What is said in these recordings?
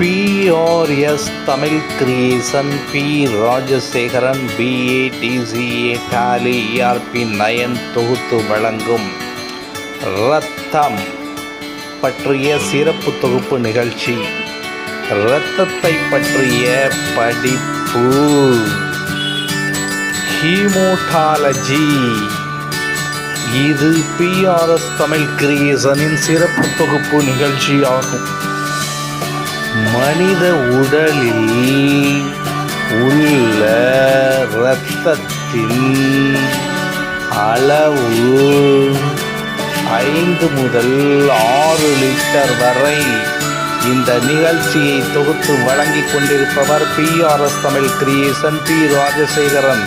PRS Tamil creation P Rajasekaran BA DCA Tally ERP nine தொகுத்து வழங்கும் ரத்தம் பற்றிய சிறப்பு தொகுப்பு நிகழ்ச்சி. இரத்தத்தை பற்றிய படிப்பு. ஹீமோட்டாலஜி இது பிஆர்எஸ் தமிழ் கிரியேசனின் சிறப்பு தொகுப்பு நிகழ்ச்சியாகும். மனித உடலில் உள்ள இரத்தத்தின் அளவு ஐந்து முதல் ஆறு லிட்டர் வரை. இந்த நிகழ்ச்சியை தொகுத்து வழங்கிக் கொண்டிருப்பவர் PRS Tamil creation P Rajasekaran.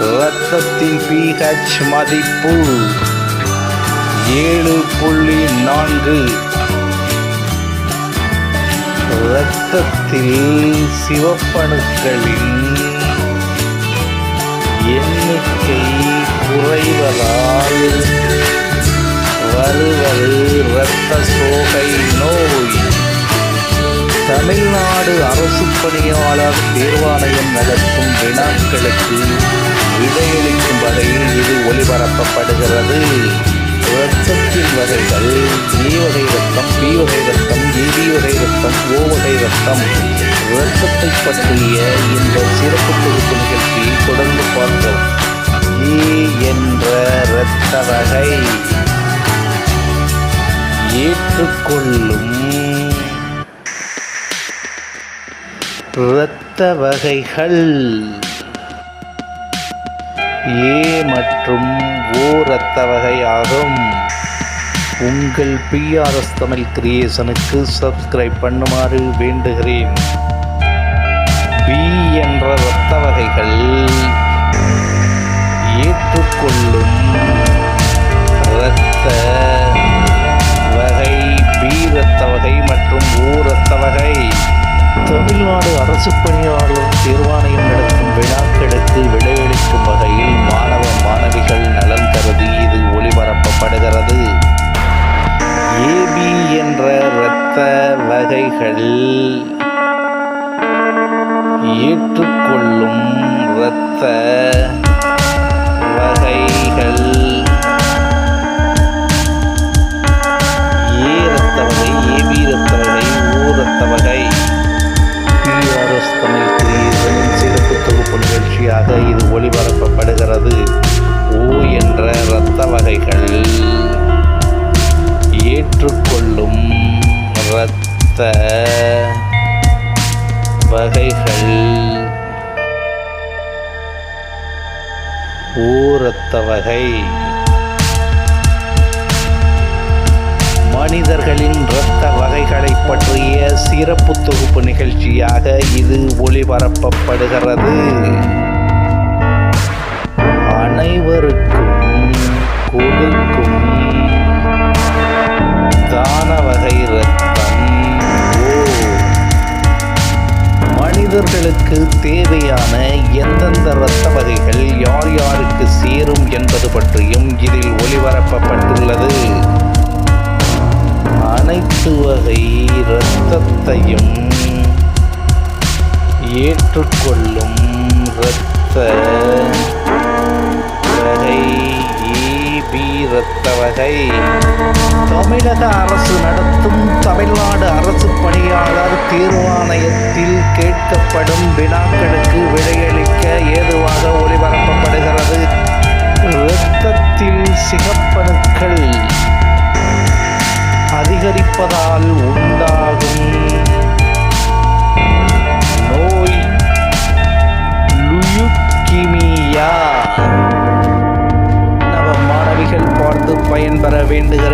இரத்தத்தின் பிஹெச் மதிப்பு ஏழு புள்ளி நான்கு. இரத்தத்தில் சிவப்பணுக்களின் எண்ணிக்கை குறைவதால் வருவது இரத்த சோகை நோய். தமிழ்நாடு அரசு பணியாளர் தேர்வாணையம் நடத்தும் வினாக்களுக்கு விடையளிக்கும் வகையில் இது ஒளிபரப்பப்படுகிறது. இரத்தத்தின் வகைகள் ஏ வகை ரத்தம் பி வகை ரத்தம் ஏபி வகை ரத்தம் ஓ வகை ரத்தம் ரத்தத்தை பற்றிய இந்த சிறப்பு தொகுப்பு நிகழ்ச்சியை தொடர்ந்து பார்த்தோம் ஏ என்ற இரத்த வகை. ஏற்றுக்கொள்ளும் இரத்த வகைகள். ஏ மற்றும் ஓ இரத்த வகை ஆகும். உங்கள் பிஆர்எஸ் தமிழ் கிரியேஷனுக்கு சப்ஸ்கிரைப் பண்ணுமாறு வேண்டுகிறேன். பி என்ற வகைகள் ஏற்றுக்கொள்ளும் இரத்த வகைகள் ஏ இரத்த வகை ஏபி இரத்த வகை ஓ இரத்த வகை பிஆர்எஸ் தமிழ் கிரியேஷனின் சிறப்பு தொகுப்பு நிகழ்ச்சியாக இது ஒளிபரப்பப்படுகிறது. ஓ என்ற இரத்த வகைகள் ஏற்றுக்கொள்ளும் இரத்த வகைகள். ஊரத்த வகை. மனிதர்களின் இரத்த வகைகளை பற்றிய சிறப்பு தொகுப்பு நிகழ்ச்சியாக இது ஒளிபரப்பப்படுகிறது. அனைவருக்கும் கொடுக்கும் ஒளிபரப்பப்பட்டுள்ளது அனைத்து வகை இரத்தத்தையும் ஏற்றுக்கொள்ளும் இரத்த வகை ஏபி இரத்த வகை. தமிழக அரசு நடத்தும் தமிழ்நாடு அரசு பணியாளர் தேர்வாணையத்தில் கேட்கப்படும் வினாக்களுக்கு விடையளிக்க ஏதுவாக ஒளிபரப்பப்படுகிறது. அதிகரிப்பதால் உண்டாகும் நோய் லுயுக்கிமியா. நவ மாணவிகள் பார்த்து பயன்பெற வேண்டுகிற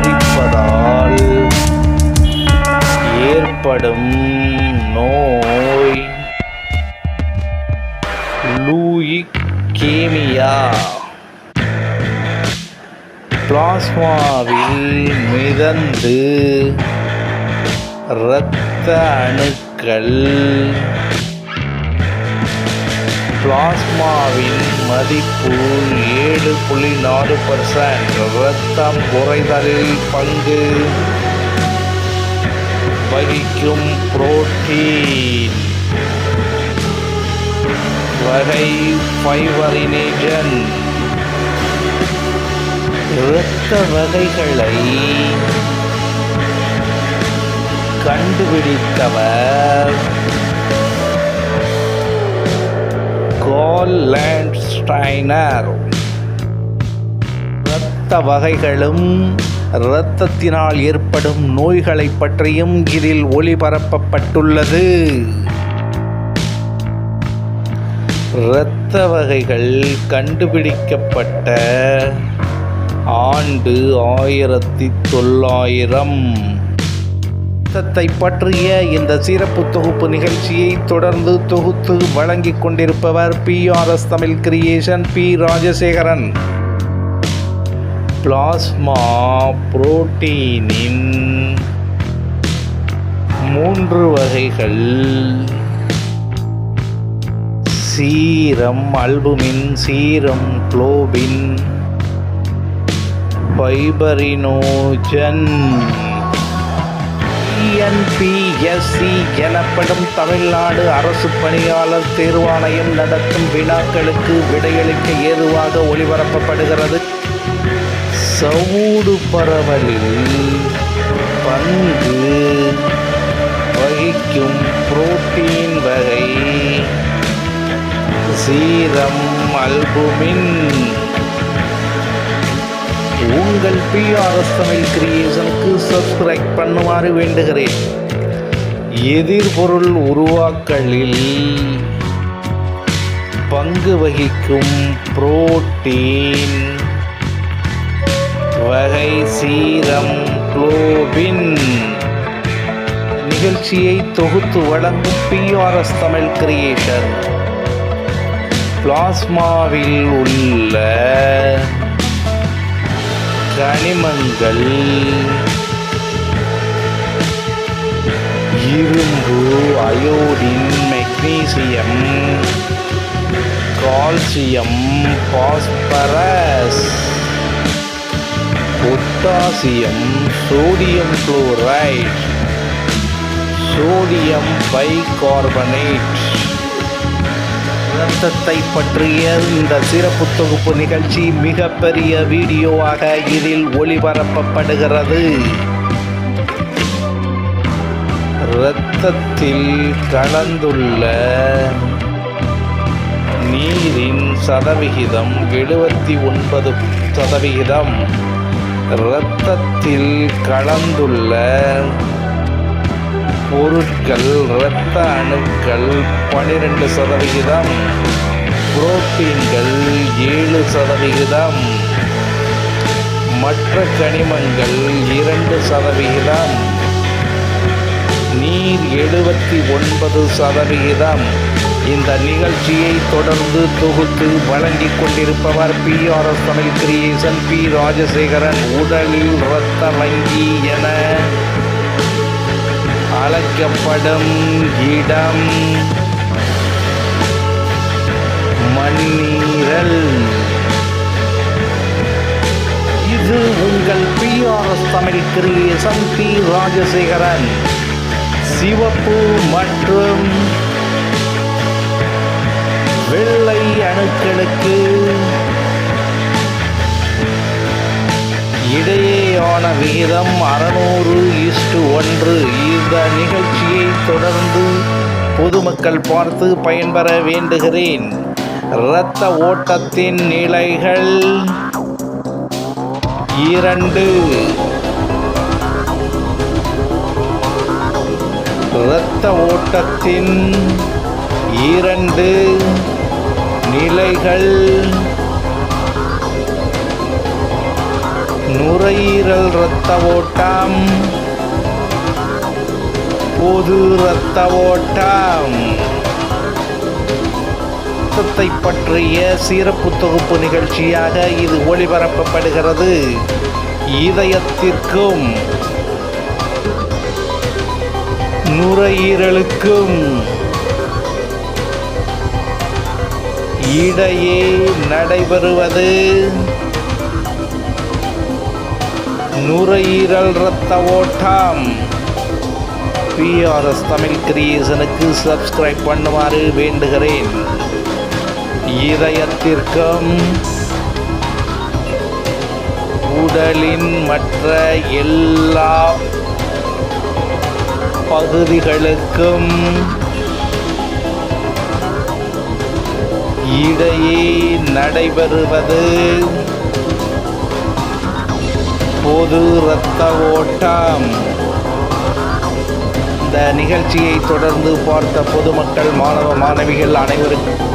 பாதிப்பதால் ஏற்படும் நோய். லூயிக்கேமியா. பிளாஸ்மாவில் மிதந்து இரத்த அணுக்கள் பிளாஸ்மாவின் மதிப்பு ஏழு புள்ளி நாலு பர்சன்ட் இரத்தம் குறைதலில் பங்கு வகிக்கும் புரோட்டீன். வகை ஃபைபரினேஜன். இரத்த வகைகளை கண்டுபிடித்தவர் கோல்லேண்ட் ஸ்டைனர் இரத்த வகைகளும் இரத்தத்தினால் ஏற்படும் நோய்களை பற்றியும் இதில் ஒளிபரப்பப்பட்டுள்ளது. இரத்த வகைகள் கண்டுபிடிக்கப்பட்ட ஆண்டு ஆயிரத்தி தொள்ளாயிரம். சித்தத்தை பற்றிய இந்த சிறப்பு தொகுப்பு நிகழ்ச்சியை தொடர்ந்து தொகுத்து வழங்கிக் கொண்டிருப்பவர் PRS Tamil creation P Rajasekaran. Plasma புரோட்டீனின் மூன்று வகைகள். Serum albumin serum globin fibrinogen TNPSC எனப்படும் தமிழ்நாடு அரசு பணியாளர் தேர்வாணையம் நடத்தும் வினாக்களுக்கு விடையளிக்க ஏதுவாக ஒளிபரப்பப்படுகிறது. சவுடு பரவலில் பங்கு வகிக்கும் புரோட்டீன் வகை சீரம் அல்புமின் உங்கள் பிஆர்எஸ் தமிழ் கிரியேஷனுக்கு சப்ஸ்கிரைப் பண்ணுமாறு வேண்டுகிறேன். எதிர்பொருள் உருவாக்கலில் பங்கு வகிக்கும் புரோட்டீன் வகை சீரம் குளோபின் நிகழ்ச்சியை தொகுத்து வழங்கும் பிஆர்எஸ் தமிழ் கிரியேஷன் பிளாஸ்மாவில் உள்ள கனிமங்கள். இரும்பு iodine magnesium calcium phosphorus potassium sodium chloride sodium bicarbonate ரத்தத்தை பற்றிய இந்த சிறப்பு தொகுப்பு நிகழ்ச்சி மிகப்பெரிய வீடியோவாக இதில் ஒளிபரப்பப்படுகிறது. இரத்தத்தில் கலந்துள்ள நீரின் சதவிகிதம் எழுபத்தி ஒன்பது சதவிகிதம். இரத்தத்தில் கலந்துள்ள பொருட்கள் இரத்த அணுக்கள் பன்னிரெண்டு சதவிகிதம் புரோட்டீன்கள் ஏழு சதவிகிதம் மற்ற கனிமங்கள் இரண்டு சதவிகிதம் நீர் எழுபத்தி ஒன்பது சதவிகிதம். இந்த நிகழ்ச்சியை தொடர்ந்து தொகுத்து வழங்கிக் கொண்டிருப்பவர் PRS Tamil creation P Rajasekaran. உடலில் இரத்த வங்கி என அழைக்கப்படும் இடம். மண்ணீரல். இது உங்கள் PRS Tamil M P. Rajasekaran. சிவப்பு மற்றும் வெள்ளை அணுக்களுக்கு இடையேயான விகிதம் அறநூறு இஸ்டு ஒன்று இந்த நிகழ்ச்சியை தொடர்ந்து பொதுமக்கள் பார்த்து பயன்பெற வேண்டுகிறேன். இரத்த ஓட்டத்தின் நிலைகள் இரண்டு. இரத்த ஓட்டத்தின் இரண்டு நிலைகள் நுரையீரல் இரத்த ஓட்டம். பொது இரத்த ஓட்டம். இரத்த இரத்தத்தை பற்றிய சிறப்பு தொகுப்பு நிகழ்ச்சியாக இது ஒளிபரப்பப்படுகிறது. இதயத்திற்கும் நுரையீரலுக்கும் இடையே நடைபெறுவது நுரையீரல் இரத்த ஓட்டம். பிஆர்எஸ் தமிழ் கிரியேஷனுக்கு சப்ஸ்கிரைப் பண்ணுமாறு வேண்டுகிறேன். இதயத்திற்கும் உடலின் மற்ற எல்லா பகுதிகளுக்கும் இடையே நடைபெறுவது பொது இரத்த ஓட்டம். இந்த நிகழ்ச்சியை தொடர்ந்து பார்த்த பொதுமக்கள் மாணவ மாணவிகள் அனைவருக்கும்